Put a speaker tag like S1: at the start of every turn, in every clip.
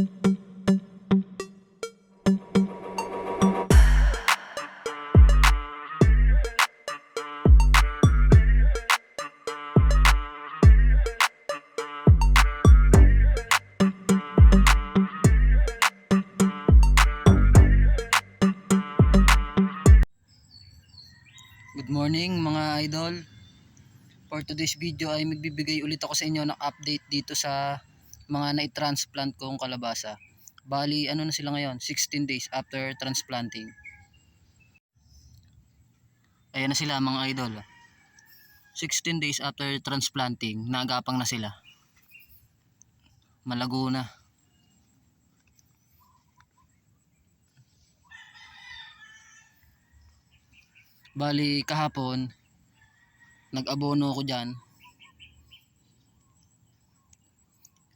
S1: Good morning mga idol. For today's video ay magbibigay ulit ako sa inyo ng update dito sa mga na-transplant kong kalabasa. Bali, ano na sila ngayon? 16 days after transplanting. Ayan na sila mga idol. 16 days after transplanting, naagapang na sila. Malago na. Bali, kahapon, nag-abono ako dyan.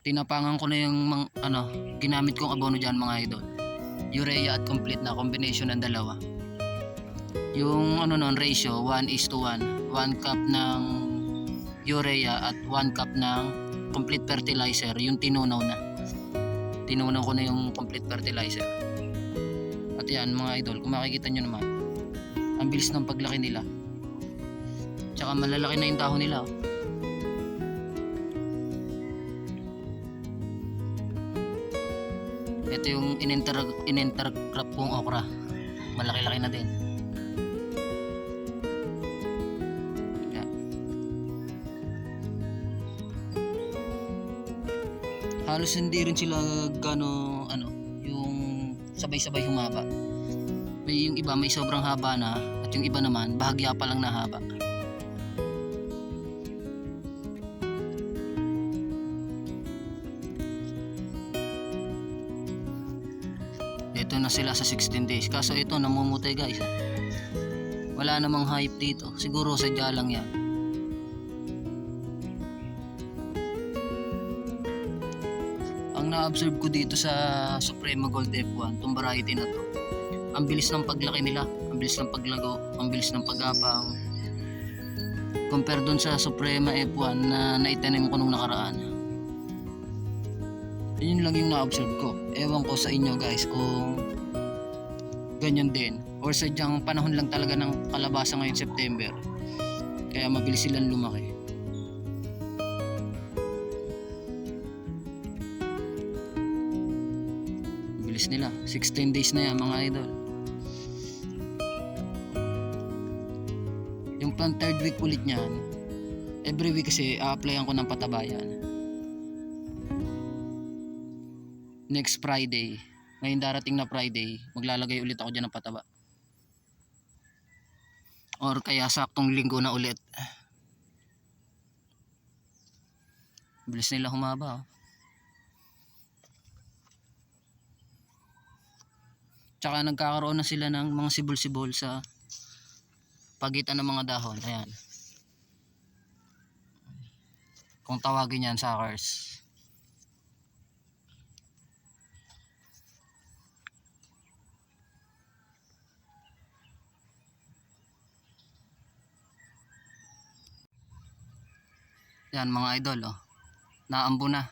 S1: Tinapangan ko na yung mang, ano, ginamit kong abono dyan mga idol. Urea at complete na combination ng dalawa. Yung ano nun, ratio, 1 is to 1. 1 cup ng urea at 1 cup ng complete fertilizer, yung tinunaw na. Tinunaw ko na yung complete fertilizer. At yan mga idol, kung makikita nyo naman, ang bilis ng paglaki nila. Tsaka malalaki na yung dahon nila. oh. Ito yung in-inter in-intercrop kong okra. Malaki-laki na din. Halos hindi rin sila gano ano, yung sabay-sabay humaba. May yung iba may sobrang haba na at yung iba naman bahagya pa lang na haba. Na sila sa 16 days. Kaso ito namumutay guys. Wala namang hype dito. Siguro sadya lang yan. Ang na-observe ko dito sa Suprema Gold F1, itong variety na to, ang bilis ng paglaki nila, ang bilis ng paglago, ang bilis ng pagapang. Compare dun sa Suprema F1 na naitanim ko nung nakaraan. Yun lang yung na-observe ko. Ewan ko sa inyo guys kung ganyan din. Or sadyang panahon lang talaga ng kalabasa ngayon September. Kaya mabilis silang lumaki. Bilis nila. 16 days na yan mga idol. Yung pang third week ulit niyan, every week kasi a-applyan ko ng patabayan. Next Friday, ngayon darating na Friday, maglalagay ulit ako dyan ng pataba. Or kaya saktong linggo na ulit. Bilis nila humaba. Oh. Tsaka nagkakaroon na sila ng mga sibol-sibol sa pagitan ng mga dahon. Ayan. Kung tawagin yan, suckers. Yan mga idol oh. Naambo na.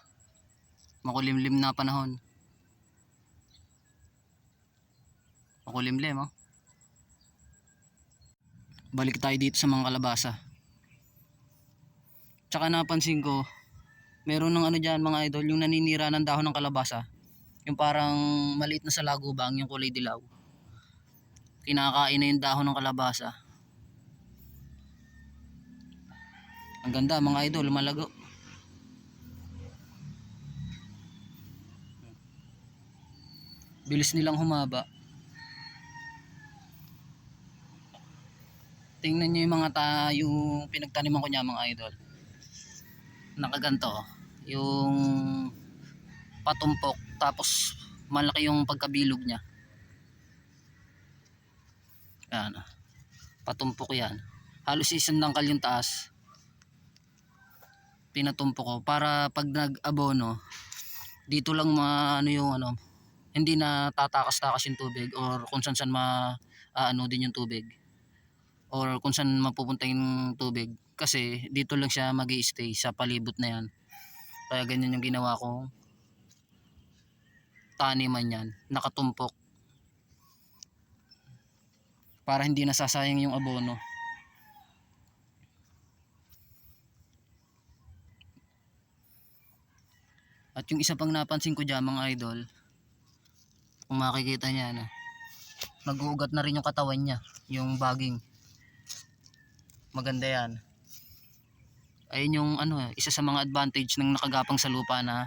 S1: Makulimlim na panahon. Makulimlim oh. Balik tayo dito sa mga kalabasa. Tsaka napansin ko, meron ng ano dyan mga idol, yung naninira ng dahon ng kalabasa. Yung parang maliit na sa lagubang, yung kulay dilaw. Kinakain na yung dahon ng kalabasa. Ang ganda mga idol, malago. Bilis nilang humaba. Tingnan nyo yung mga ta yung pinagtaniman ko niya mga idol. Nakaganto. oh. Yung patumpok tapos malaki yung pagkabilog niya. Yan. ah. Patumpok yan. Halos isang dangkal yung taas pinatumpo ko para pag nag-abono dito lang ma ano yung ano hindi na tatakas-takas yung tubig or kung saan saan ma ano din yung tubig or kung saan mapupunta yung tubig kasi dito lang siya mag stay sa palibot na yan kaya ganyan yung ginawa ko taniman yan, nakatumpok. Para hindi nasasayang yung abono. At yung isa pang napansin ko dyan mga idol, kung makikita niya na, nag-uugat na rin yung katawan niya, yung baging. Maganda yan. Ayun yung ano, isa sa mga advantage ng nakagapang sa lupa na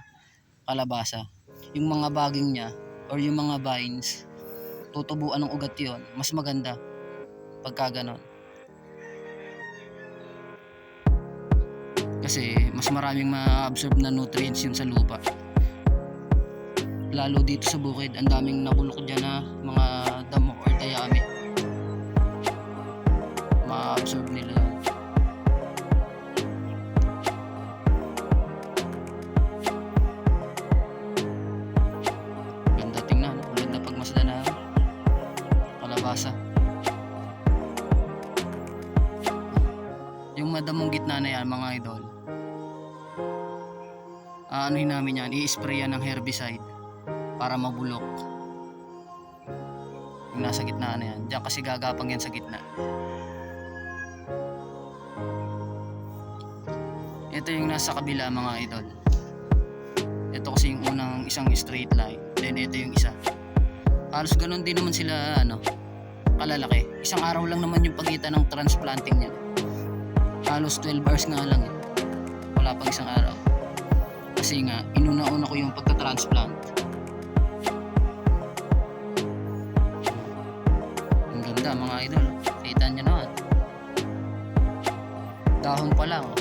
S1: kalabasa. Yung mga baging niya or yung mga vines, tutubuan ng ugat yon mas maganda pagka ganon. Kasi mas maraming ma-absorb na nutrients yun sa lupa. Lalo dito sa bukid, ang daming nabulok dyan na mga damo or dayami. Ma-absorb nila. Ganda tingnan, ganda pagmasdan na kalabasa. Yung madamong gitna na yan mga idol. Aanuhin namin yan, i-spray yan ng herbicide para mabulok. Yung nasa gitna na yan. Diyan kasi gagapang yan sa gitna. Ito yung nasa kabila mga idol. Ito kasi yung unang isang straight line. Then ito yung isa. Halos ganun din naman sila ano, kalalaki. Isang araw lang naman yung pagitan ng transplanting niya. Halos 12 hours nga lang eh. Wala pang isang araw. Kasi nga, inuna-una ko yung pagka-transplant. Ang ganda mga idol. Kita nyo naman. Dahon pa lang. Oh.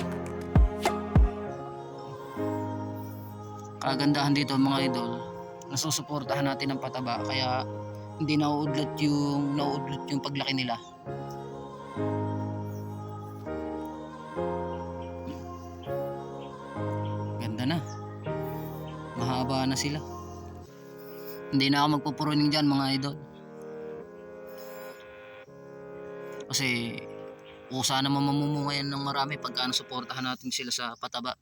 S1: Kagandahan dito mga idol, nasusuportahan natin ng pataba kaya hindi nauudlot yung nauudlot yung paglaki nila. Ganda na. Mahaba na sila. Hindi na ako magpupuruning dyan mga idol. Kasi kusa naman mamumunga yan ng marami pagka suportahan natin sila sa pataba.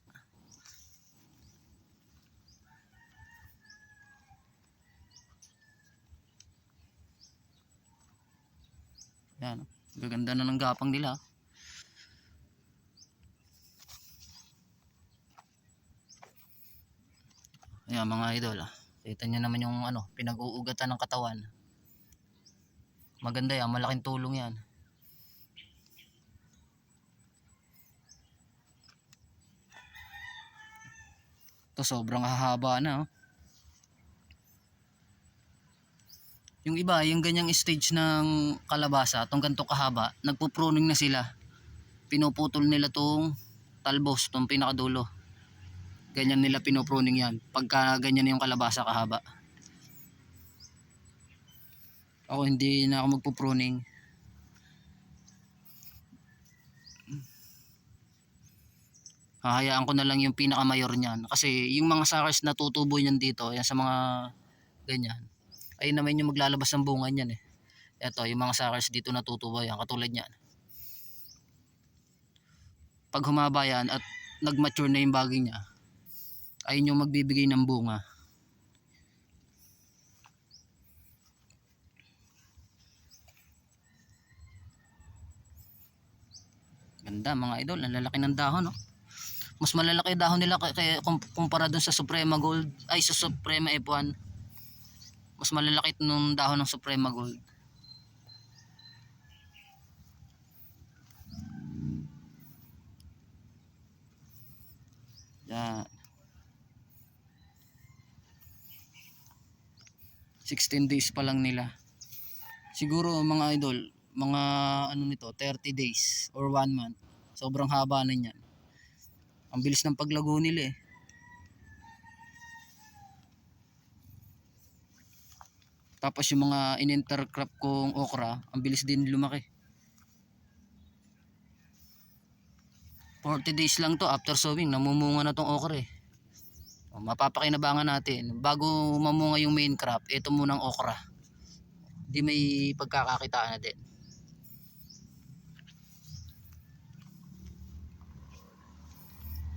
S1: Yan. Gaganda na ng gapang nila. Ayan mga idol. ah. Kita nyo naman yung ano, pinag-uugatan ng katawan. Maganda yan, malaking tulong yan. Ito sobrang hahaba na oh. Yung iba, yung ganyang stage ng kalabasa, itong ganito kahaba, nagpo-pruning na sila. Pinuputol nila tong talbos, tong pinakadulo. Ganyan nila pinopruning yan. Pagka ganyan yung kalabasa kahaba. Ako hindi na ako magpo-pruning. Hahayaan ko na lang yung pinakamayor niyan. Kasi yung mga suckers na tutubo niyan dito, yan sa mga ganyan. Ayun naman yung maglalabas ng bunga niyan eh. Ito, yung mga suckers dito natutubo yan, katulad niyan. Pag humaba yan at nag-mature na yung bagay niya, ayun yung magbibigay ng bunga. Ganda mga idol, ang lalaki ng dahon no. Mas malalaki dahon nila kumpara dun sa Suprema Gold, ay sa Suprema F1. Mas malalaki nung dahon ng Suprema Gold. Yan. 16 days pa lang nila. Siguro mga idol, mga ano nito, 30 days or 1 month. Sobrang haba na niyan. Ang bilis ng paglago nila eh. Tapos yung mga in-intercrop kong okra, ang bilis din lumaki. 40 days lang to after sowing, namumunga na tong okra eh. O, mapapakinabangan natin. Bago mamunga yung main crop, ito munang okra. Di may pagkakakitaan na din.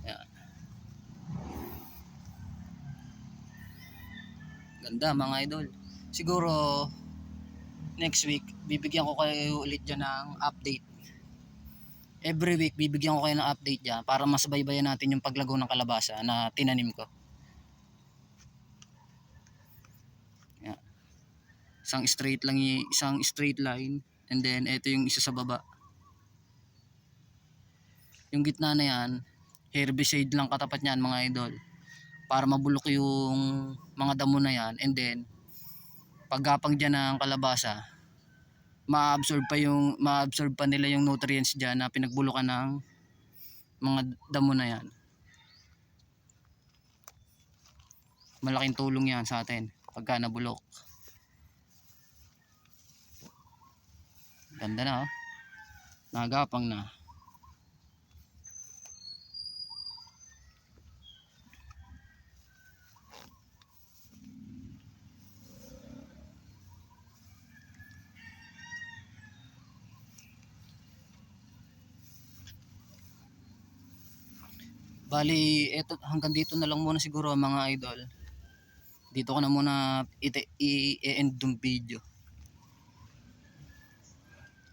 S1: Yan. Ganda mga idol. Siguro next week bibigyan ko kayo ulit dyan ng update. Every week bibigyan ko kayo ng update dyan para masbaybayan natin yung paglago ng kalabasa na tinanim ko. Isang straight lang isang straight line and then ito yung isa sa baba. Yung gitna na yan, herbicide lang katapat niyan mga idol para mabulok yung mga damo na yan and then paggapang dyan ng kalabasa ma-absorb pa yung ma-absorb pa nila yung nutrients dyan na pinagbulukan ng mga damo na yan malaking tulong yan sa atin pagka nabulok ganda na oh nagapang na Bali, eto, hanggang dito na lang muna siguro mga idol. Dito ko na muna i-end yung video.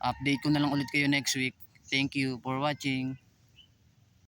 S1: Update ko na lang ulit kayo next week. Thank you for watching.